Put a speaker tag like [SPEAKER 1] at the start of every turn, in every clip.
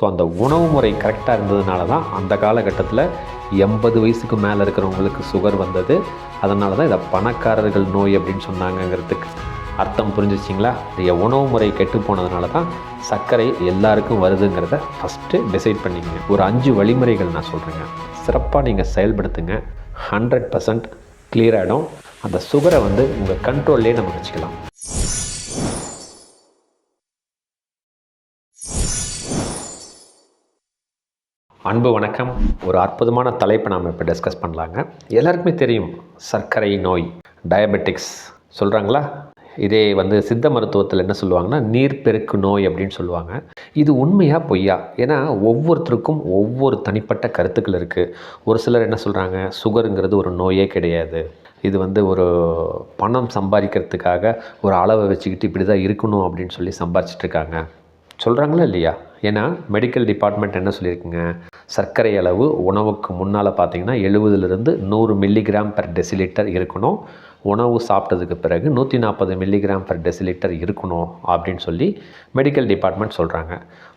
[SPEAKER 1] So அந்த உணவு முறை கரெக்டாக இருந்ததுனால தான் அந்த காலகட்டத்தில் எண்பது வயசுக்கு மேலே இருக்கிறவங்களுக்கு சுகர் வந்தது. அதனால தான் இதை பணக்காரர்கள் நோய் அப்படின்னு சொன்னாங்கங்கிறதுக்கு அர்த்தம் புரிஞ்சிச்சிங்களா? இந்த உணவு முறை கெட்டு போனதுனால தான் சர்க்கரை எல்லாருக்கும் வருதுங்கிறத ஃபஸ்ட்டு டிசைட் பண்ணிக்கங்க ஒரு அஞ்சு வழிமுறைகள் நான் சொல்கிறேங்க சிறப்பாக நீங்கள் செயல்படுத்துங்க. ஹண்ட்ரட் பர்சன்ட் clear ஆகிடும் அந்த சுகரை வந்து உங்கள் கண்ட்ரோல்லே நம்ம வச்சுக்கலாம். அன்பு வணக்கம். ஒரு அற்புதமான தலைப்பை நாம் இப்போ டிஸ்கஸ் பண்ணலாங்க. எல்லாருக்குமே தெரியும் சர்க்கரை நோய் டயபெட்டிக்ஸ் சொல்கிறாங்களா இதே வந்து சித்த மருத்துவத்தில் என்ன சொல்லுவாங்கன்னா நீர்ப்பெருக்கு நோய் அப்படின்னு சொல்லுவாங்க. இது உண்மையா பொய்யா? ஏன்னா ஒவ்வொருத்தருக்கும் ஒவ்வொரு தனிப்பட்ட கருத்துக்கள் இருக்குது ஒரு சிலர் என்ன சொல்கிறாங்க சுகருங்கிறது ஒரு நோயே கிடையாது. இது வந்து ஒரு பணம் சம்பாதிக்கிறதுக்காக ஒரு அளவை வச்சுக்கிட்டு இப்படி தான் இருக்கணும் அப்படின்னு சொல்லி சம்பாதிச்சிட்டுருக்காங்க சொல்கிறாங்களா இல்லையா? ஏன்னா மெடிக்கல் டிபார்ட்மெண்ட் என்ன சொல்லியிருக்குங்க? சர்க்கரை அளவு உணவுக்கு முன்னால் பார்த்தீங்கன்னா எழுபதுலேருந்து நூறு மில்லிகிராம் பெர் டெசிலிட்டர் இருக்கணும். உணவு சாப்பிட்டதுக்கு பிறகு நூற்றி நாற்பது மில்லிகிராம் பெர் டெசிலிட்டர் இருக்கணும் அப்படின்னு சொல்லி மெடிக்கல் டிபார்ட்மெண்ட் சொல்கிறாங்க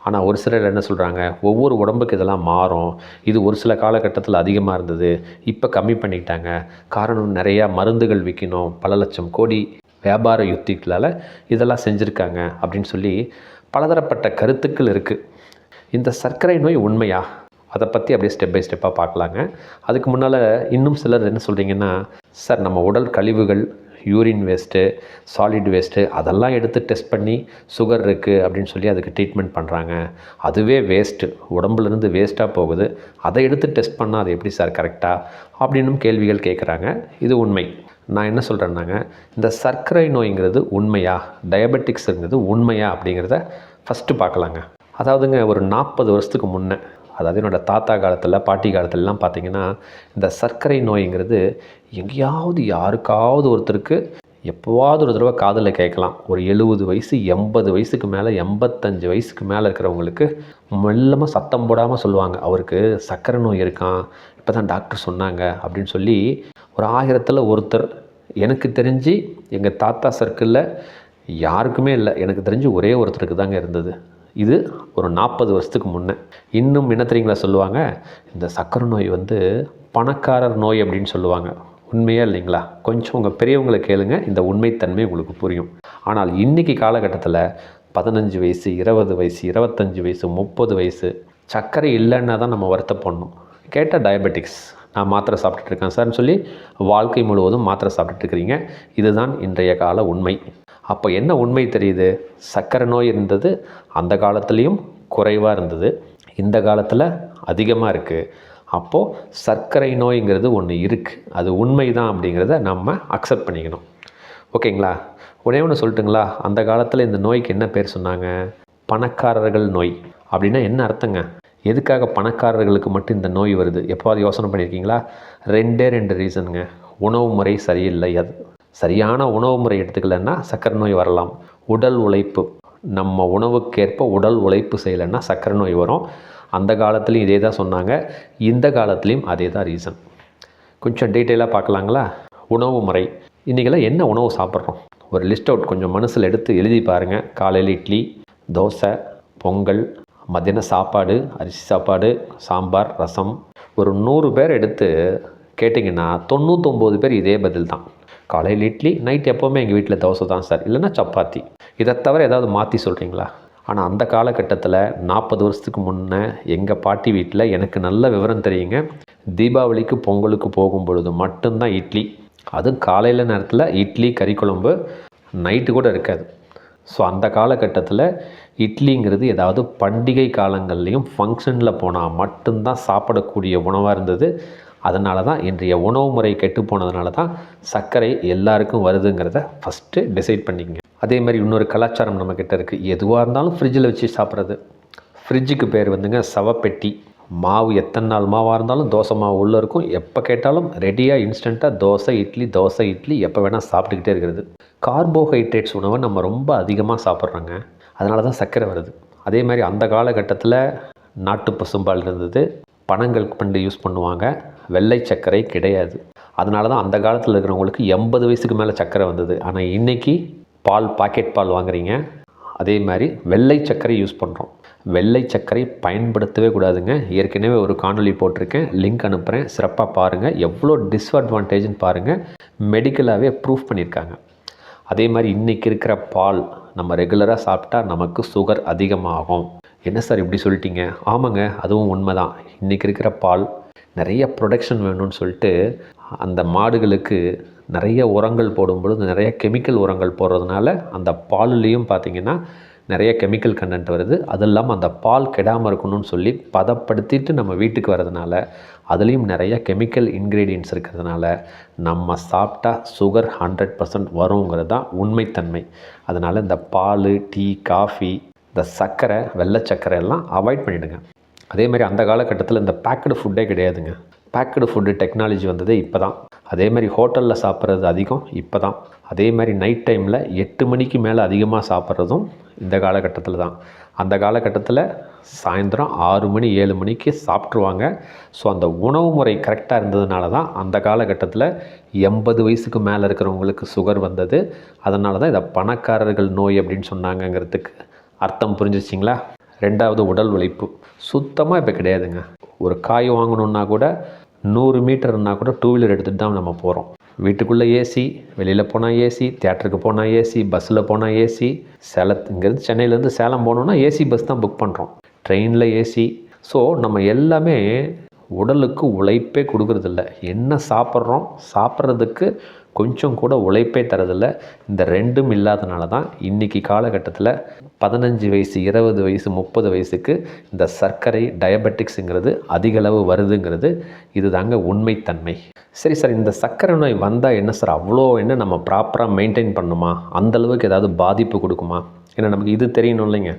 [SPEAKER 1] ஆனால் ஒரு சிலர் என்ன சொல்கிறாங்க ஒவ்வொரு உடம்புக்கு இதெல்லாம் மாறும். இது ஒரு சில காலகட்டத்தில் அதிகமாக இருந்தது. இப்போ கம்மி பண்ணிட்டாங்க. காரணம் நிறையா மருந்துகள் விற்கணும் பல லட்சம் கோடி வியாபார யுத்திகளால் இதெல்லாம் செஞ்சுருக்காங்க அப்படின்னு சொல்லி பலதரப்பட்ட கருத்துக்கள் இருக்குது இந்த சர்க்கரை நோய் உண்மையா? அதை பற்றி அப்படியே ஸ்டெப் பை ஸ்டெப்பாக பார்க்கலாங்க. அதுக்கு முன்னால் இன்னும் சிலர் என்ன சொல்கிறீங்கன்னா சார் நம்ம உடல் கழிவுகள் யூரின் வேஸ்ட்டு சாலிட் வேஸ்ட்டு அதெல்லாம் எடுத்து டெஸ்ட் பண்ணி சுகர் இருக்குது அப்படின்னு சொல்லி அதுக்கு ட்ரீட்மெண்ட் பண்ணுறாங்க அதுவே வேஸ்ட்டு உடம்புலேருந்து வேஸ்ட்டாக போகுது. அதை எடுத்து டெஸ்ட் பண்ணால் அது எப்படி சார் கரெக்டாக அப்படின்னும் கேள்விகள் கேட்குறாங்க இது உண்மை. நான் என்ன சொல்கிறேன்னாங்க இந்த சர்க்கரை நோய்ங்கிறது உண்மையா? டயபெட்டிக்ஸுங்கிறது உண்மையா? அப்படிங்கிறத ஃபஸ்ட்டு பார்க்கலாங்க. அதாவதுங்க ஒரு நாற்பது வருஷத்துக்கு முன்னே அதாவது என்னோடய தாத்தா காலத்தில் பாட்டி காலத்துலலாம் பார்த்தீங்கன்னா இந்த சர்க்கரை நோய்ங்கிறது எங்கேயாவது யாருக்காவது ஒருத்தருக்கு எப்போவாவது ஒரு தடவை காதில் கேட்கலாம். ஒரு எழுபது வயசு எண்பது வயசுக்கு மேலே எண்பத்தஞ்சு வயசுக்கு மேலே இருக்கிறவங்களுக்கு மெல்லமாக சத்தம் போடாமல் சொல்லுவாங்க. அவருக்கு சர்க்கரை நோய் இருக்கான் இப்போ தான் டாக்டர் சொன்னாங்க அப்படின்னு சொல்லி ஒரு ஆயிரத்தில் ஒருத்தர் எனக்கு தெரிஞ்சு எங்கள் தாத்தா சர்க்கிளில் யாருக்குமே இல்லை. எனக்கு தெரிஞ்சு ஒரே ஒருத்தருக்கு தாங்க இருந்தது. இது ஒரு நாற்பது வருஷத்துக்கு முன்னே. இன்னும் என்ன தெரியுங்களா சொல்லுவாங்க? இந்த சர்க்கரை நோய் வந்து பணக்காரர் நோய் அப்படின்னு சொல்லுவாங்க. உண்மையாக இல்லைங்களா? கொஞ்சம் உங்கள் பெரியவங்களை கேளுங்க இந்த உண்மைத்தன்மை உங்களுக்கு புரியும். ஆனால் இன்றைக்கி காலகட்டத்தில் பதினஞ்சு வயசு இருபது வயசு இருபத்தஞ்சி வயசு முப்பது வயசு சர்க்கரை இல்லைன்னா தான் நம்ம வருத்தப்படணும் கேட்டால் டயபெட்டிக்ஸ் நான் மாத்திரை சாப்பிட்டுட்டு இருக்கேன் சார்னு சொல்லி வாழ்க்கை முழுவதும் மாத்திரை சாப்பிட்டுட்டு இருக்கிறீங்க. இதுதான் இன்றைய கால உண்மை. அப்போ என்ன உண்மை தெரியுது? சர்க்கரை நோய் இருந்தது. அந்த காலத்துலேயும் குறைவாக இருந்தது. இந்த காலத்தில் அதிகமாக இருக்குது அப்போது சர்க்கரை நோய்ங்கிறது ஒன்று இருக்குது அது உண்மை தான் அப்படிங்கிறத நம்ம அக்செப்ட் பண்ணிக்கணும். ஓகேங்களா? ஒரே ஒன்று சொல்லட்டுங்களா? அந்த காலத்தில் இந்த நோய்க்கு என்ன பேர் சொன்னாங்க? பணக்காரர்கள் நோய். அப்படின்னா என்ன அர்த்தங்க? எதுக்காக பணக்காரர்களுக்கு மட்டும் இந்த நோய் வருது? எப்போவாது யோசனை பண்ணியிருக்கீங்களா ரெண்டே ரெண்டு ரீசனுங்க உணவு முறை சரியில்லை. அது சரியான உணவு முறை எடுத்துக்கலைன்னா சக்கரை நோய் வரலாம். உடல் உழைப்பு நம்ம உணவுக்கேற்ப உடல் உழைப்பு செய்யலைன்னா சக்கரை நோய் வரும். அந்த காலத்துலேயும் இதே தான் சொன்னாங்க. இந்த காலத்துலேயும் அதே தான் ரீசன் கொஞ்சம் டீட்டெயிலாக பார்க்கலாங்களா? உணவு முறை. இன்றைக்கெல்லாம் என்ன உணவு சாப்பிட்றோம்? ஒரு லிஸ்ட் அவுட் கொஞ்சம் மனசில் எடுத்து எழுதி பாருங்கள் காலையில் இட்லி தோசை பொங்கல் மத்தியான சாப்பாடு அரிசி சாப்பாடு சாம்பார் ரசம். ஒரு நூறு பேர் எடுத்து கேட்டிங்கன்னா தொண்ணூற்றொம்பது பேர் இதே பதில் தான். காலையில் இட்லி நைட் எப்போவுமே எங்கள் வீட்டில் தோசை தான் சார். இல்லைன்னா சப்பாத்தி. இதை தவிர ஏதாவது மாற்றி சொல்கிறீங்களா ஆனால் அந்த காலகட்டத்தில் நாற்பது வருஷத்துக்கு முன்னே எங்கள் பாட்டி வீட்டில் எனக்கு நல்ல விவரம் தெரியுங்க. தீபாவளிக்கு பொங்கலுக்கு போகும் பொழுது மட்டும்தான் இட்லி. அதுவும் காலையில் நேரத்தில் இட்லி கறி குழம்பு நைட்டு கூட இருக்காது. ஸோ அந்த காலகட்டத்தில் இட்லிங்கிறது ஏதாவது பண்டிகை காலங்கள்லேயும் ஃபங்க்ஷனில் போனால் மட்டும்தான் சாப்பிடக்கூடிய உணவாக இருந்தது. அதனால தான் இன்றைய உணவு முறை கெட்டு போனதுனால தான் சர்க்கரை எல்லாருக்கும் வருதுங்கிறத ஃபஸ்ட்டு டிசைட் பண்ணிக்கங்க. அதே மாதிரி இன்னொரு கலாச்சாரம் நம்மக்கிட்ட இருக்குது எதுவாக இருந்தாலும் ஃப்ரிட்ஜில் வச்சு சாப்பிட்றது. ஃப்ரிட்ஜுக்கு பேர் வந்துங்க சவப்பெட்டி. மாவு எத்தனை நாள் மாவாக இருந்தாலும் தோசை மாவு உள்ளே இருக்கும். எப்போ கேட்டாலும் ரெடியாக இன்ஸ்டண்ட்டாக தோசை இட்லி தோசை இட்லி எப்போ வேணால் சாப்பிட்டுக்கிட்டே இருக்கிறது. கார்போஹைட்ரேட்ஸ் உணவை நம்ம ரொம்ப அதிகமாக சாப்பிட்றோங்க. அதனால தான் சர்க்கரை வருது. அதே மாதிரி அந்த காலகட்டத்தில் நாட்டு பசும்பால் இருந்தது. பனங்கள் பண்டு யூஸ் பண்ணுவாங்க. வெள்ளை சர்க்கரை கிடையாது. அதனால தான் அந்த காலத்தில் இருக்கிறவங்களுக்கு எண்பது வயசுக்கு மேலே சர்க்கரை வந்தது. ஆனால் இன்றைக்கி பால் பாக்கெட் பால் வாங்குறீங்க. அதே மாதிரி வெள்ளை சர்க்கரை யூஸ் பண்ணுறோம் வெள்ளை சர்க்கரை பயன்படுத்தவே கூடாதுங்க. ஏற்கனவே ஒரு காணொளி போட்டிருக்கேன். லிங்க் அனுப்புகிறேன் சிறப்பாக பாருங்கள் எவ்வளோ டிஸ்அட்வான்டேஜ்னு பாருங்கள் மெடிக்கலாகவே ப்ரூஃப் பண்ணியிருக்காங்க. அதே மாதிரி இன்றைக்கி இருக்கிற பால் நம்ம ரெகுலராக சாப்பிட்டா நமக்கு சுகர் அதிகமாகும். என்ன சார் இப்படி சொல்லிட்டீங்க? ஆமாங்க அதுவும் உண்மை தான் இன்றைக்கி இருக்கிற பால் நிறைய ப்ரொடக்ஷன் வேணும்னு சொல்லிட்டு அந்த மாடுகளுக்கு நிறைய உரங்கள் போடும்பொழுது நிறைய கெமிக்கல் உரங்கள் போடுறதுனால அந்த பாலுலேயும் பார்த்திங்கன்னா நிறைய கெமிக்கல் கண்டென்ட் வருது. அது இல்லாமல் அந்த பால் கெடாமல் இருக்கணும்னு சொல்லி பதப்படுத்திட்டு நம்ம வீட்டுக்கு வரதுனால அதுலேயும் நிறைய கெமிக்கல் இன்க்ரீடியன்ஸ் இருக்கிறதுனால நம்ம சாப்பிட்டா சுகர் ஹண்ட்ரட் பர்சன்ட் வருங்கிறது தான் உண்மைத்தன்மை. அதனால் இந்த பால் டீ காஃபி இந்த சர்க்கரை வெள்ளை சர்க்கரை எல்லாம் அவாய்ட் பண்ணிவிடுங்க அதே மாதிரி அந்த காலகட்டத்தில் இந்த பேக்கடு ஃபுட்டே கிடையாதுங்க. பேக்கடு ஃபுட்டு டெக்னாலஜி வந்ததே இப்போ தான் அதே மாதிரி ஹோட்டலில் சாப்பிட்றது அதிகம் இப்போ தான் அதே மாதிரி நைட் டைமில் எட்டு மணிக்கு மேலே அதிகமாக சாப்பிட்றதும் இந்த காலகட்டத்தில் தான். அந்த காலகட்டத்தில் சாயந்தரம் ஆறு மணி ஏழு மணிக்கு சாப்பிட்ருவாங்க. ஸோ அந்த உணவு முறை கரெக்டாக இருந்ததுனால தான் அந்த காலகட்டத்தில் எண்பது வயசுக்கு மேலே இருக்கிறவங்களுக்கு சுகர் வந்தது. அதனால தான் இதை பணக்காரர்கள் நோய் அப்படின்னு சொன்னாங்கங்கிறதுக்கு அர்த்தம் புரிஞ்சிச்சிங்களா ரெண்டாவது உடல் உழைப்பு. சுத்தமாக இப்போ கிடையாதுங்க. ஒரு காய் வாங்கணுன்னா கூட நூறு மீட்டர்னா கூட டூ வீலர் எடுத்துகிட்டு தான் நம்ம போகிறோம் வீட்டுக்குள்ளே ஏசி வெளியில் போனால் ஏசி தேட்டருக்கு போனால் ஏசி பஸ்ஸில் போனால் ஏசி சேலத்து இங்கேருந்து சென்னையிலேருந்து சேலம் போகணுன்னா ஏசி பஸ் தான் புக் பண்ணுறோம் ட்ரெயினில் ஏசி ஸோ நம்ம எல்லாமே உடலுக்கு உழைப்பே கொடுக்கறதில்ல. என்ன சாப்பிட்றோம்? சாப்பிட்றதுக்கு கொஞ்சம் கூட உழைப்பே தரதில்ல. இந்த ரெண்டும் இல்லாதனால தான் இன்றைக்கி காலகட்டத்தில் பதினஞ்சு வயசு இருபது வயசு முப்பது வயசுக்கு இந்த சர்க்கரை டயபெட்டிக்ஸுங்கிறது அதிகளவு வருதுங்கிறது இது தாங்க உண்மைத்தன்மை. சரி சார் இந்த சர்க்கரை நோய் வந்தால் என்ன சார்? அவ்வளோ என்ன நம்ம ப்ராப்பராக மெயின்டைன் பண்ணுமா? அந்தளவுக்கு ஏதாவது பாதிப்பு கொடுக்குமா? ஏன்னா நமக்கு இது தெரியணும் இல்லைங்க.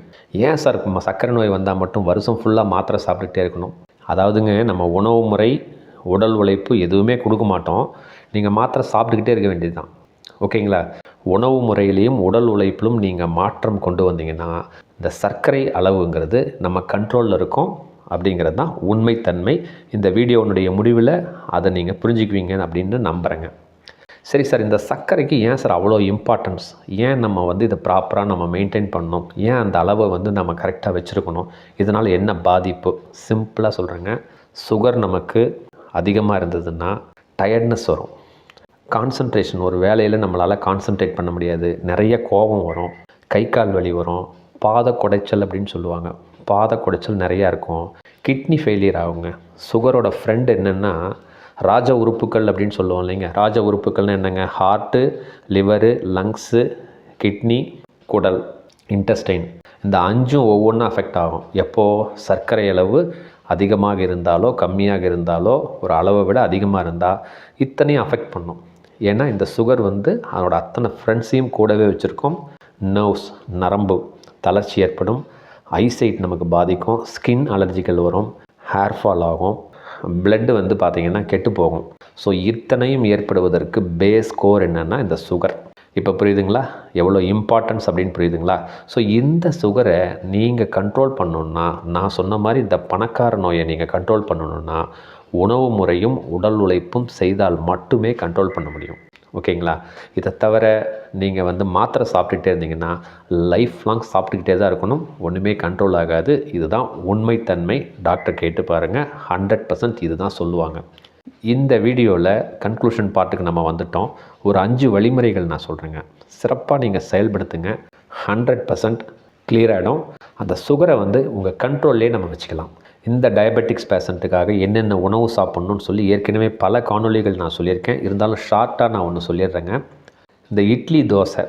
[SPEAKER 1] ஏன் சார் நம்ம சர்க்கரை நோய் வந்தால் மட்டும் வருஷம் ஃபுல்லாக மாத்திரை சாப்பிட்டுட்டே இருக்கணும்? அதாவதுங்க நம்ம உணவு முறை உடல் உழைப்பு எதுவுமே கொடுக்க மாட்டோம். நீங்கள் மாத்திரை சாப்பிட்டுக்கிட்டே இருக்க வேண்டியது தான் ஓகேங்களா? உணவு முறையிலையும் உடல் உழைப்பிலும் நீங்கள் மாற்றம் கொண்டு வந்தீங்கன்னா இந்த சர்க்கரை அளவுங்கிறது நம்ம கண்ட்ரோலில் இருக்கும் அப்படிங்கிறது தான் உண்மைத்தன்மை. இந்த வீடியோனுடைய முடிவில் அதை நீங்கள் புரிஞ்சுக்குவீங்க அப்படின்னு நம்புகிறேங்க சரி சார் இந்த சர்க்கரைக்கு ஏன் சார் அவ்வளோ இம்பார்ட்டன்ஸ் ஏன் நம்ம வந்து இதை ப்ராப்பராக நம்ம மெயின்டைன் பண்ணணும்? ஏன் அந்த அளவை வந்து நம்ம கரெக்டாக வச்சுருக்கணும்? இதனால் என்ன பாதிப்பு? சிம்பிளாக சொல்கிறேங்க சுகர் நமக்கு அதிகமாக இருந்ததுன்னா டயர்ட்னஸ் வரும். கான்சன்ட்ரேஷன் ஒரு வேலையில் நம்மளால் கான்சன்ட்ரேட் பண்ண முடியாது. நிறைய கோபம் வரும். கை கால் வலி வரும். பாத குடைச்சல் அப்படின்னு சொல்லுவாங்க. பாத குடைச்சல் நிறையா இருக்கும். கிட்னி ஃபெயிலியர் ஆகுங்க. சுகரோட ஃப்ரெண்ட் என்னென்னா ராஜ உறுப்புகள் அப்படின்னு சொல்லுவோம் இல்லைங்க. ராஜ உறுப்புகள்னு என்னங்க? ஹார்ட்டு லிவரு லங்ஸு கிட்னி குடல் இன்டெஸ்டைன் இந்த அஞ்சும் ஒவ்வொன்றும் அஃபெக்ட் ஆகும். எப்போது சர்க்கரை அளவு அதிகமாக இருந்தாலோ கம்மியாக இருந்தாலோ ஒரு அளவை விட அதிகமாக இருந்தால் இத்தனையும் அஃபெக்ட் பண்ணும். ஏன்னா இந்த சுகர் வந்து அதனோட அத்தனை ஃப்ரெண்ட்ஸையும் கூடவே வச்சுருக்கோம். நர்வ்ஸ் நரம்பு தளர்ச்சி ஏற்படும். ஐசைட் நமக்கு பாதிக்கும். ஸ்கின் அலர்ஜிகள் வரும். ஹேர் ஃபால் ஆகும். பிளட்டு வந்து பார்த்திங்கன்னா கெட்டு போகும். ஸோ இத்தனையும் ஏற்படுவதற்கு பேஸ் கோர் என்னென்னா இந்த சுகர் இப்போ புரியுதுங்களா? எவ்வளோ இம்பார்ட்டன்ஸ் அப்படின்னு புரியுதுங்களா? ஸோ இந்த சுகரை நீங்கள் கண்ட்ரோல் பண்ணணுன்னா நான் சொன்ன மாதிரி இந்த பணக்கார நோயை நீங்கள் கண்ட்ரோல் பண்ணணுன்னா உணவு முறையும் உடல் உழைப்பும் செய்தால் மட்டுமே கண்ட்ரோல் பண்ண முடியும். ஓகேங்களா இதை தவிர நீங்கள் வந்து மாத்திரை சாப்பிட்டுட்டே இருந்தீங்கன்னா லைஃப் லாங் சாப்பிட்டுக்கிட்டே தான் இருக்கணும். ஒன்றுமே கண்ட்ரோல் ஆகாது. இதுதான் உண்மைத்தன்மை. டாக்டர் கேட்டு பாருங்கள் ஹண்ட்ரட் பர்சன்ட் இது தான் சொல்லுவாங்க. இந்த வீடியோவில் கன்க்ளூஷன் பார்ட்டுக்கு நம்ம வந்துட்டோம். ஒரு அஞ்சு வழிமுறைகள் நான் சொல்கிறேங்க சிறப்பாக நீங்கள் செயல்படுத்துங்க. ஹண்ட்ரட் பர்சன்ட் கிளியர் ஆகிடும் அந்த சுகரை வந்து உங்கள் கண்ட்ரோல்லே நம்ம வச்சுக்கலாம். இந்த டயபெட்டிக்ஸ் பேஷண்ட்டுக்காக என்னென்ன உணவு சாப்பிட்ணுன்னு சொல்லி ஏற்கனவே பல காணொலிகள் நான் சொல்லியிருக்கேன். இருந்தாலும் ஷார்ட்டாக நான் ஒன்று சொல்லிடுறேங்க. இந்த இட்லி தோசை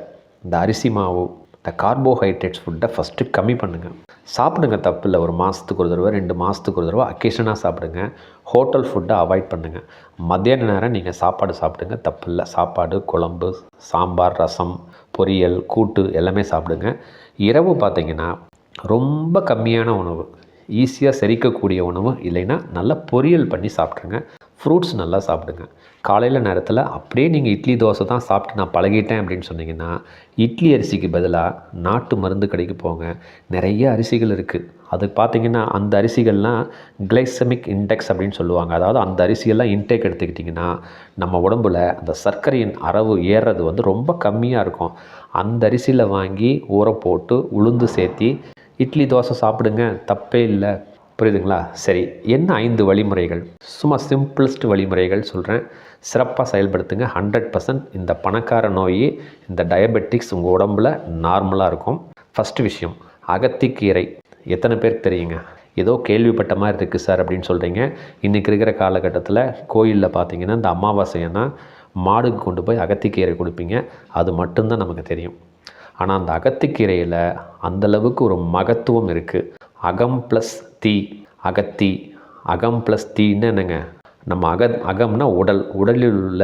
[SPEAKER 1] இந்த அரிசி மாவு இந்த கார்போஹைட்ரேட்ஸ் ஃபுட்டை ஃபஸ்ட்டு கம்மி பண்ணுங்கள் சாப்பிடுங்க தப்பு இல்லை. ஒரு மாதத்துக்கு ஒரு தடவை ரெண்டு மாதத்துக்கு ஒரு தடவை அக்கேஷனாக சாப்பிடுங்க. ஹோட்டல் ஃபுட்டை அவாய்ட் பண்ணுங்கள் மத்தியான நேரம் நீங்கள் சாப்பாடு சாப்பிடுங்க. தப்பு இல்லை. சாப்பாடு குழம்பு சாம்பார் ரசம் பொரியல் கூட்டு எல்லாமே சாப்பிடுங்க. இரவு பார்த்திங்கன்னா ரொம்ப கம்மியான உணவு. ஈஸியாக செரிக்கக்கூடிய உணவு இல்லைன்னா நல்லா பொரியல் பண்ணி சாப்பிட்ருங்க ஃப்ரூட்ஸ் நல்லா சாப்பிடுங்க. காலையில் நேரத்தில் அப்படியே நீங்கள் இட்லி தோசை தான் சாப்பிட்டு நான் பழகிட்டேன் அப்படின்னு சொன்னீங்கன்னா இட்லி அரிசிக்கு பதிலாக நாட்டு மருந்து கடைக்கு போங்க. நிறைய அரிசிகள் இருக்குது அது பார்த்திங்கன்னா அந்த அரிசிகள்லாம் கிளைசமிக் இன்டெக்ஸ் அப்படின்னு சொல்லுவாங்க. அதாவது அந்த அரிசியெல்லாம் இன்டேக் எடுத்துக்கிட்டிங்கன்னா நம்ம உடம்புல அந்த சர்க்கரையின் அரவு ஏறுறது வந்து ரொம்ப கம்மியாக இருக்கும். அந்த அரிசியில் வாங்கி ஊற போட்டு உளுந்து சேர்த்தி இட்லி தோசை சாப்பிடுங்க தப்பே இல்லை. புரியுதுங்களா? சரி என்ன ஐந்து வழிமுறைகள்? சும்மா சிம்பிளஸ்ட் வழிமுறைகள் சொல்கிறேன் சிறப்பாக செயல்படுத்துங்க. ஹண்ட்ரட் பர்சன்ட் இந்த பணக்கார நோய் இந்த டயபெட்டிக்ஸ் உங்கள் உடம்புல நார்மலாக இருக்கும். ஃபஸ்ட்டு விஷயம் அகத்திக்கீரை. எத்தனை பேருக்கு தெரியுங்க? ஏதோ கேள்விப்பட்ட மாதிரி இருக்குது சார் அப்படின்னு சொல்கிறீங்க இன்றைக்கி இருக்கிற காலகட்டத்தில் கோயிலில் பார்த்தீங்கன்னா இந்த அமாவாசைன்னா மாடுக்கு கொண்டு போய் அகத்திக்கீரை கொடுப்பீங்க. அது மட்டும்தான் நமக்கு தெரியும். ஆனால் அந்த அகத்திக்கீரையில் அந்தளவுக்கு ஒரு மகத்துவம் இருக்குது அகம் ப்ளஸ் தீ. அகத்தி. அகம் ப்ளஸ் தீன்னு என்னங்க? நம்ம அக அகம்னா உடல். உடலில் உள்ள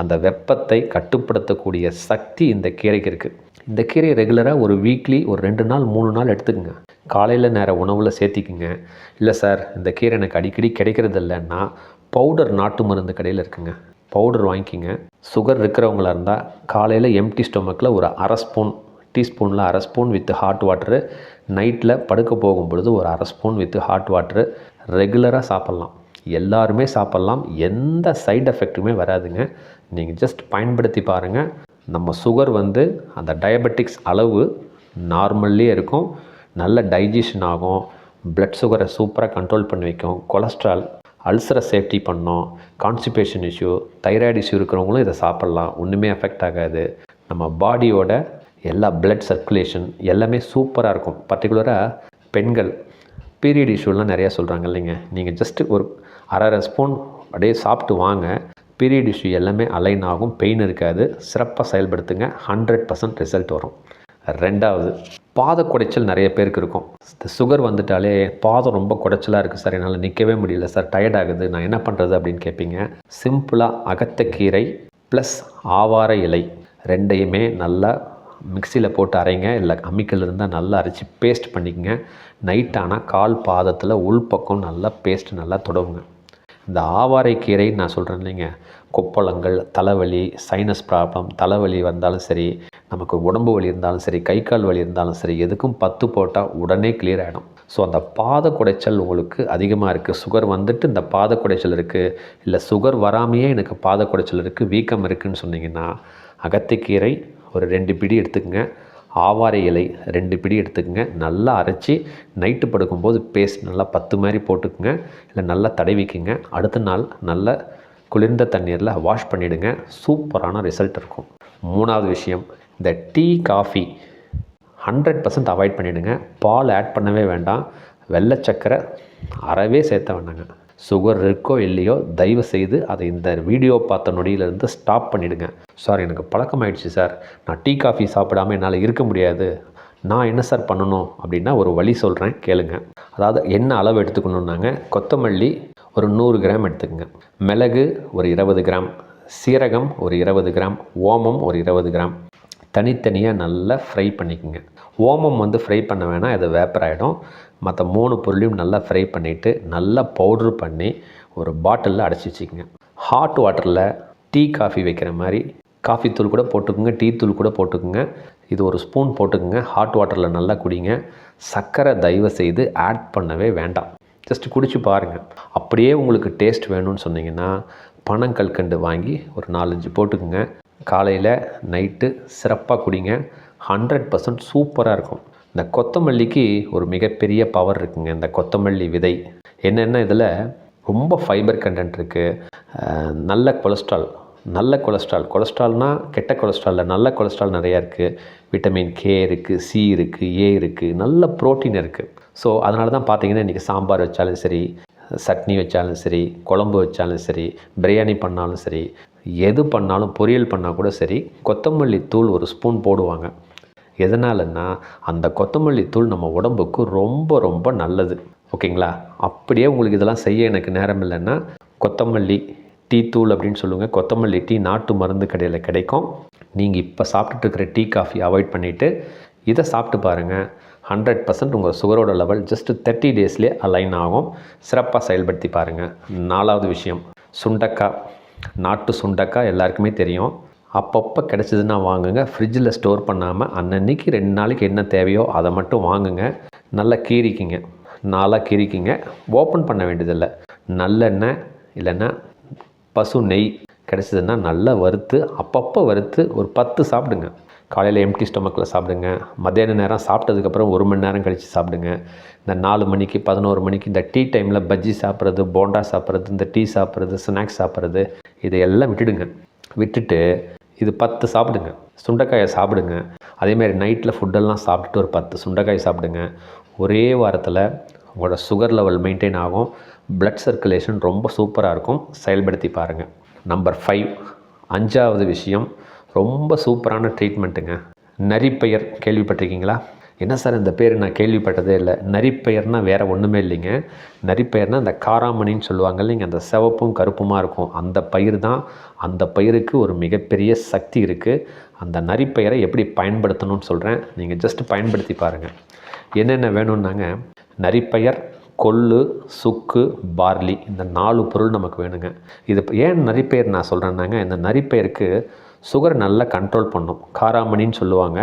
[SPEAKER 1] அந்த வெப்பத்தை கட்டுப்படுத்தக்கூடிய சக்தி இந்த கீரைக்கு இருக்குது இந்த கீரையை ரெகுலராக ஒரு வீக்லி ஒரு ரெண்டு நாள் மூணு நாள் எடுத்துக்கோங்க. காலையில் நேர உணவில் சேர்த்திக்குங்க. இல்லை சார் இந்த கீரை எனக்கு அடிக்கடி கிடைக்கிறது இல்லைன்னா பவுடர் நாட்டு மருந்து கடையில் இருக்குங்க. பவுடர் வாங்கிக்கிங்க. சுகர் இருக்கிறவங்களா இருந்தால் காலையில் எம்டி ஸ்டொமக்கில் ஒரு அரை ஸ்பூன் டீஸ்பூனில் அரை ஸ்பூன் வித் ஹாட் வாட்ரு. நைட்டில் படுக்க போகும் பொழுது ஒரு அரை ஸ்பூன் வித் ஹாட் வாட்ரு. ரெகுலராக சாப்பிட்லாம். எல்லாருமே சாப்பிட்லாம். எந்த சைடு எஃபெக்ட்டுமே வராதுங்க. நீங்கள் ஜஸ்ட் பயன்படுத்தி பாருங்கள் நம்ம சுகர் வந்து அந்த டயபெட்டிக்ஸ் அளவு நார்மல்லே இருக்கும். நல்ல டைஜஷன் ஆகும். ப்ளட் சுகரை சூப்பராக கண்ட்ரோல் பண்ணி வைக்கும். கொலஸ்ட்ரால் அல்சரை சேஃப்டி பண்ணோம். கான்ஸ்டிபேஷன் இஷ்யூ தைராய்டு இஷ்யூ இருக்கிறவங்களும் இதை சாப்பிட்லாம். ஒன்றுமே எஃபெக்ட் ஆகாது. நம்ம பாடியோட எல்லா பிளட் சர்க்குலேஷன் எல்லாமே சூப்பராக இருக்கும். பர்டிகுலராக பெண்கள் பீரியட் இஷ்யூலாம் நிறையா சொல்கிறாங்க இல்லைங்க. நீங்கள் ஜஸ்ட்டு ஒரு அரை அரை ஸ்பூன் அப்படியே சாப்பிட்டு வாங்க. பீரியட் இஷ்யூ எல்லாமே அலைன் ஆகும். பெயின் இருக்காது. சிறப்பாக செயல்படுத்துங்க. ஹண்ட்ரட் பர்சன்ட் ரிசல்ட் வரும். ரெண்டாவது பாத குடைச்சல் நிறைய பேருக்கு இருக்கும். இந்த சுகர் வந்துட்டாலே பாதம் ரொம்ப குடைச்சலாக இருக்குது சார். என்னால் நிற்கவே முடியல சார். டயர்ட் ஆகுது. நான் என்ன பண்ணுறது அப்படின்னு கேட்பீங்க சிம்பிளாக அகத்தக்கீரை ப்ளஸ் ஆவார இலை. ரெண்டையுமே நல்லா மிக்சியில் போட்டு அரைங்க. இல்லை அம்மிக்கல் இருந்தால் நல்லா அரைச்சி பேஸ்ட் பண்ணிக்கங்க. நைட் ஆனால் கால் பாதத்தில் உள்பக்கம் நல்லா பேஸ்ட் நல்லா தொடவுங்க. இந்த ஆவாரை நான் சொல்கிறேன் இல்லைங்க. கொப்பளங்கள் தலைவலி சைனஸ் ப்ராப்ளம் தலைவலி வந்தாலும் சரி நமக்கு உடம்பு வலி இருந்தாலும் சரி கை கால் வலி இருந்தாலும் சரி எதுக்கும் பத்து போட்டால் உடனே கிளியர் ஆகிடும் ஸோ அந்த பாத குடைச்சல் உங்களுக்கு அதிகமாக இருக்குது சுகர் வந்துட்டு இந்த பாத குடைச்சல் இருக்குது இல்லை சுகர் வராமையே எனக்கு பாத குடைச்சல் இருக்குது வீக்கம் இருக்குதுன்னு சொன்னீங்கன்னா அகத்திக்கீரை ஒரு ரெண்டு பிடி எடுத்துக்கோங்க. ஆவாரை இலை ரெண்டு பிடி எடுத்துக்கங்க. நல்லா அரைச்சி நைட்டு படுக்கும்போது பேஸ்ட் நல்லா பத்து மாதிரி போட்டுக்குங்க. இல்லை நல்லா தடவிக்குங்க அடுத்த நாள் நல்ல குளிர்ந்த தண்ணீரில் வாஷ் பண்ணிவிடுங்க சூப்பரான ரிசல்ட் இருக்கும். மூணாவது விஷயம் இந்த tea coffee hundred percent avoid பண்ணிவிடுங்க பால் ஆட் பண்ணவே வேண்டாம். வெள்ளை சக்கரை அறவே சேர்த்த வேண்டாங்க. சுகர் இருக்கோ இல்லையோ தயவு செய்து அதை இந்த வீடியோ பார்த்த நொடியிலிருந்து ஸ்டாப் பண்ணிவிடுங்க சார் எனக்கு பழக்கமாயிடுச்சு சார் நான் டீ காஃபி சாப்பிடாமல் என்னால் இருக்க முடியாது. நான் என்ன சார் பண்ணணும் அப்படின்னா ஒரு வழி சொல்கிறேன் கேளுங்க. அதாவது என்ன அளவு எடுத்துக்கணுன்னாங்க கொத்தமல்லி ஒரு நூறு கிராம் எடுத்துக்கோங்க. மிளகு ஒரு இருபது கிராம். சீரகம் ஒரு இருபது கிராம். ஓமம் ஒரு இருபது கிராம். தனித்தனியாக நல்லா ஃப்ரை பண்ணிக்கோங்க. ஓமம் வந்து ஃப்ரை பண்ண வேணாம் இது வேப்பர் ஆகிடும் மற்ற மூணு பொருளையும் நல்லா ஃப்ரை பண்ணிவிட்டு நல்லா பவுட்ரு பண்ணி ஒரு பாட்டிலில் அடைச்சி வச்சுக்கோங்க. ஹாட் வாட்டரில் டீ காஃபி வைக்கிற மாதிரி காஃபி தூள் கூட போட்டுக்குங்க டீ தூள் கூட போட்டுக்குங்க. இது ஒரு ஸ்பூன் போட்டுக்குங்க ஹாட் வாட்டரில் நல்லா குடிங்க. சர்க்கரை தயவு செய்து ஆட் பண்ணவே வேண்டாம். ஜஸ்ட் குடிச்சு பாருங்கள் அப்படியே உங்களுக்கு டேஸ்ட் வேணும்னு சொன்னீங்கன்னா பனங்கல்கண்டு வாங்கி ஒரு நாலஞ்சு போட்டுக்குங்க. காலையில் நைட்டு சிறப்பாக குடிங்க. ஹண்ட்ரட் பர்சன்ட் சூப்பராக இருக்கும். இந்த கொத்தமல்லிக்கு ஒரு மிகப்பெரிய பவர் இருக்குங்க. இந்த கொத்தமல்லி விதை. என்னென்ன இதில் ரொம்ப ஃபைபர் கண்டென்ட் இருக்குது நல்ல கொலஸ்ட்ரால் நல்ல கொலஸ்ட்ரால் கொலஸ்ட்ரால்னால் கெட்ட கொலஸ்ட்ராலில் நல்ல கொலஸ்ட்ரால் நிறையா இருக்குது விட்டமின் கே இருக்குது சி இருக்குது ஏ இருக்குது நல்ல ப்ரோட்டீன் இருக்குது ஸோ அதனால தான் பார்த்தீங்கன்னா இன்றைக்கி சாம்பார் வச்சாலும் சரி சட்னி வச்சாலும் சரி குழம்பு வச்சாலும் சரி பிரியாணி பண்ணாலும் சரி எது பண்ணாலும் பொரியல் பண்ணால் கூட சரி கொத்தமல்லி தூள் ஒரு ஸ்பூன் போடுவாங்க. எதனாலன்னா அந்த கொத்தமல்லி தூள் நம்ம உடம்புக்கு ரொம்ப ரொம்ப நல்லது. ஓகேங்களா? அப்படியே உங்களுக்கு இதெல்லாம் செய்ய எனக்கு நேரம் இல்லைன்னா கொத்தமல்லி டீ தூள் அப்படின்னு சொல்லுங்கள் கொத்தமல்லி டீ நாட்டு மருந்து கடையில் கிடைக்கும். நீங்கள் இப்போ சாப்பிட்டுட்டு இருக்கிற டீ காஃபி அவாய்ட் பண்ணிவிட்டு இதை சாப்பிட்டு பாருங்கள் ஹண்ட்ரட் பர்சன்ட் உங்கள் சுகரோட லெவல் ஜஸ்ட் தேர்ட்டி டேஸ்லேயே அலைன் ஆகும். சிறப்பாக செயல்படுத்தி பாருங்கள் நாலாவது விஷயம் சுண்டக்காய் நாட்டு சுண்டக்காய் எல்லாருக்குமே தெரியும். அப்பப்போ கிடச்சிதுன்னா வாங்குங்க. ஃப்ரிட்ஜில் ஸ்டோர் பண்ணாமல் அன்னன்னைக்கு ரெண்டு நாளைக்கு என்ன தேவையோ அதை மட்டும் வாங்குங்க. நல்லா கீறிக்கிங்க. நாளாக கீறிக்கிங்க. ஓப்பன் பண்ண வேண்டியதில்லை. நல்லெண்ணெய் இல்லைன்னா பசு நெய் கிடச்சிதுன்னா நல்லா வறுத்து அப்பப்போ வறுத்து ஒரு பத்து சாப்பிடுங்க. காலையில் எம்டி ஸ்டொமக்கில் சாப்பிடுங்க. மத்தியான நேரம் சாப்பிட்டதுக்கப்புறம் ஒரு மணி நேரம் கழித்து சாப்பிடுங்க. இந்த நாலு மணிக்கு பதினோரு மணிக்கு இந்த டீ டைமில் பஜ்ஜி சாப்பிட்றது போண்டா சாப்பிட்றது இந்த டீ சாப்பிட்றது ஸ்நாக்ஸ் சாப்பிட்றது இதையெல்லாம் விட்டுடுங்க. விட்டுட்டு இது பத்து சாப்பிடுங்க. சுண்டைக்காயை சாப்பிடுங்க. அதேமாதிரி நைட்டில் ஃபுட்டெல்லாம் சாப்பிட்டுட்டு ஒரு பத்து சுண்டைக்காய் சாப்பிடுங்க. ஒரே வாரத்தில் உங்களோட சுகர் லெவல் மெயின்டைன் ஆகும். பிளட் சர்க்குலேஷன் ரொம்ப சூப்பராக இருக்கும். செயல்படுத்தி பாருங்கள் நம்பர் ஃபைவ் அஞ்சாவது விஷயம் ரொம்ப சூப்பரான ட்ரீட்மெண்ட்டுங்க நரிப்பெயர் கேள்விப்பட்டிருக்கீங்களா? என்ன சார் இந்த பேர்? நான் கேள்விப்பட்டதே இல்லை. நரிப்பெயர்னால் வேறு ஒன்றுமே இல்லைங்க. நரிப்பெயர்னால் அந்த காராமணின்னு சொல்லுவாங்க இல்லைங்க. அந்த சிவப்பும் கருப்புமாக இருக்கும். அந்த பயிர் தான் அந்த பயிருக்கு ஒரு மிகப்பெரிய சக்தி இருக்குது அந்த நரிப்பெயரை எப்படி பயன்படுத்தணும்னு சொல்கிறேன் நீங்கள் ஜஸ்ட் பயன்படுத்தி பாருங்கள் என்னென்ன வேணும்னாங்க? நரிப்பெயர் கொள்ளு சுக்கு பார்லி. இந்த நாலு பொருள் நமக்கு வேணுங்க. இது ஏன் நரிப்பெயர் நான் சொல்கிறேன்னாங்க இந்த நரிப்பெயருக்கு சுகர் நல்லா கண்ட்ரோல் பண்ணும். காராமணின்னு சொல்லுவாங்க.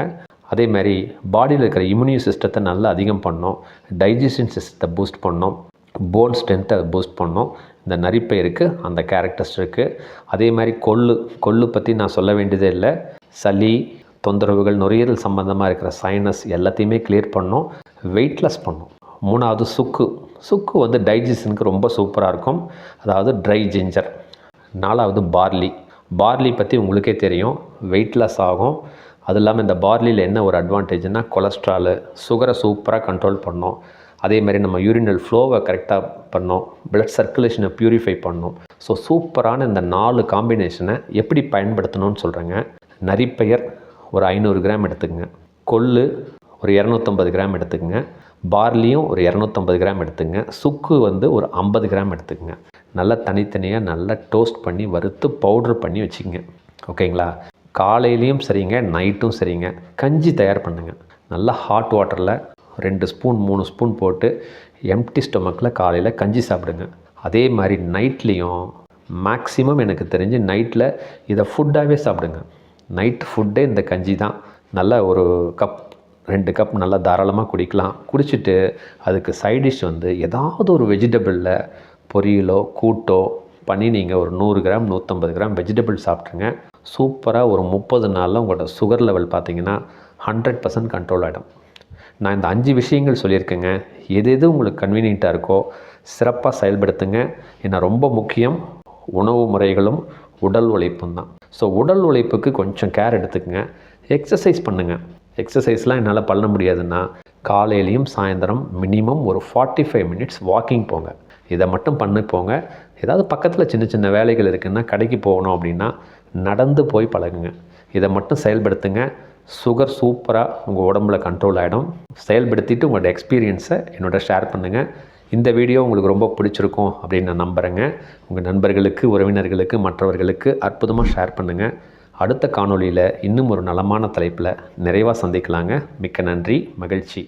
[SPEAKER 1] அதே மாதிரி பாடியில் இருக்கிற இம்யூனியூ சிஸ்டத்தை நல்லா அதிகம் பண்ணும். டைஜஷன் சிஸ்டத்தை பூஸ்ட் பண்ணோம். போன் ஸ்ட்ரென்த்தை பூஸ்ட் பண்ணும். இந்த நரிப்பயிருக்கு அந்த கேரக்டர்ஸ் இருக்குது அதே மாதிரி கொள்ளு கொள்ளு பற்றி நான் சொல்ல வேண்டியதே இல்லை. சளி தொந்தரவுகள் நுரையீரல் சம்மந்தமாக இருக்கிற சைனஸ் எல்லாத்தையுமே கிளியர் பண்ணும். வெயிட்லெஸ் பண்ணும். மூணாவது சுக்கு. சுக்கு வந்து டைஜஷனுக்கு ரொம்ப சூப்பராக இருக்கும். அதாவது ட்ரை ஜிஞ்சர் நாலாவது பார்லி பார்லி பற்றி உங்களுக்கே தெரியும். வெயிட்லெஸ் ஆகும். அது இல்லாமல் இந்த பார்லியில் என்ன ஒரு அட்வான்டேஜ்னா கொலஸ்ட்ராலு சுகரை சூப்பராக கண்ட்ரோல் பண்ணோம். அதே மாதிரி நம்ம யூரினல் ஃப்ளோவை கரெக்டாக பண்ணோம். பிளட் சர்க்குலேஷனை ப்யூரிஃபை பண்ணோம். ஸோ சூப்பரான இந்த நாலு காம்பினேஷனை எப்படி பயன்படுத்தணும்னு சொல்கிறேங்க நரிப்பெயர் ஒரு ஐநூறு கிராம் எடுத்துக்கங்க. கொள்ளு ஒரு இரநூத்தம்பது கிராம் எடுத்துக்கங்க. பார்லியும் ஒரு இரநூத்தம்பது கிராம் எடுத்துங்க சுக்கு வந்து ஒரு ஐம்பது கிராம் எடுத்துக்கங்க. நல்லா தனித்தனியாக நல்லா டோஸ்ட் பண்ணி வறுத்து பவுட்ரு பண்ணி வச்சுக்கோங்க. ஓகேங்களா காலையிலையும் சரிங்க நைட்டும் சரிங்க. கஞ்சி தயார் பண்ணுங்க. நல்லா ஹாட் வாட்டரில் ரெண்டு ஸ்பூன் மூணு ஸ்பூன் போட்டு எம்டி ஸ்டொமக்கில் காலையில் கஞ்சி சாப்பிடுங்க. அதே மாதிரி நைட்லேயும் மேக்ஸிமம் எனக்கு தெரிஞ்சு நைட்டில் இதை ஃபுட்டாகவே சாப்பிடுங்க. நைட் ஃபுட்டே இந்த கஞ்சி தான். நல்லா ஒரு கப் ரெண்டு கப் நல்லா தாராளமாக குடிக்கலாம். குடிச்சிட்டு அதுக்கு சைட் டிஷ் வந்து ஏதாவது ஒரு வெஜிடபிளில் பொரியலோ கூட்டோ பண்ணி நீங்கள் ஒரு நூறு கிராம் நூற்றம்பது கிராம் வெஜிடபிள் சாப்பிட்ருங்க சூப்பராக ஒரு முப்பது நாளில் உங்களோட சுகர் லெவல் பார்த்தீங்கன்னா ஹண்ட்ரட் பர்சன்ட் கண்ட்ரோல் ஆகிடும் நான் இந்த அஞ்சு விஷயங்கள் சொல்லியிருக்கேங்க. எது எது உங்களுக்கு கன்வீனியண்ட்டாக இருக்கோ சிறப்பாக செயல்படுத்துங்க. ஏன்னா ரொம்ப முக்கியம் உணவு முறைகளும் உடல் உழைப்பும் தான். ஸோ உடல் உழைப்புக்கு கொஞ்சம் கேர் எடுத்துக்கங்க. எக்ஸசைஸ் பண்ணுங்கள் எக்ஸசைஸ்லாம் என்னால் பண்ண முடியாதுன்னா காலையிலையும் சாயந்தரம் மினிமம் ஒரு ஃபார்ட்டி ஃபைவ் மினிட்ஸ் வாக்கிங் போங்க. இதை மட்டும் பண்ணி போங்க. ஏதாவது பக்கத்தில் சின்ன சின்ன வேலைகள் இருக்குன்னா கடைக்கு போகணும் அப்படின்னா நடந்து போய் பழகுங்க. இதை மட்டும் செயல்படுத்துங்க. சுகர் சூப்பராக உங்கள் உடம்புல கண்ட்ரோல் ஆகிடும் செயல்படுத்திட்டு உங்களோட எக்ஸ்பீரியன்ஸை என்னோட ஷேர் பண்ணுங்கள் இந்த வீடியோ உங்களுக்கு ரொம்ப பிடிச்சிருக்கும் அப்படின்னு நான் நம்புகிறேங்க உங்கள் நண்பர்களுக்கு உறவினர்களுக்கு மற்றவர்களுக்கு அற்புதமாக ஷேர் பண்ணுங்கள் அடுத்த காணொளியில் இன்னும் ஒரு நலமான தலைப்பில் நிறைவாக சந்திக்கலாங்க. மிக்க நன்றி மகிழ்ச்சி.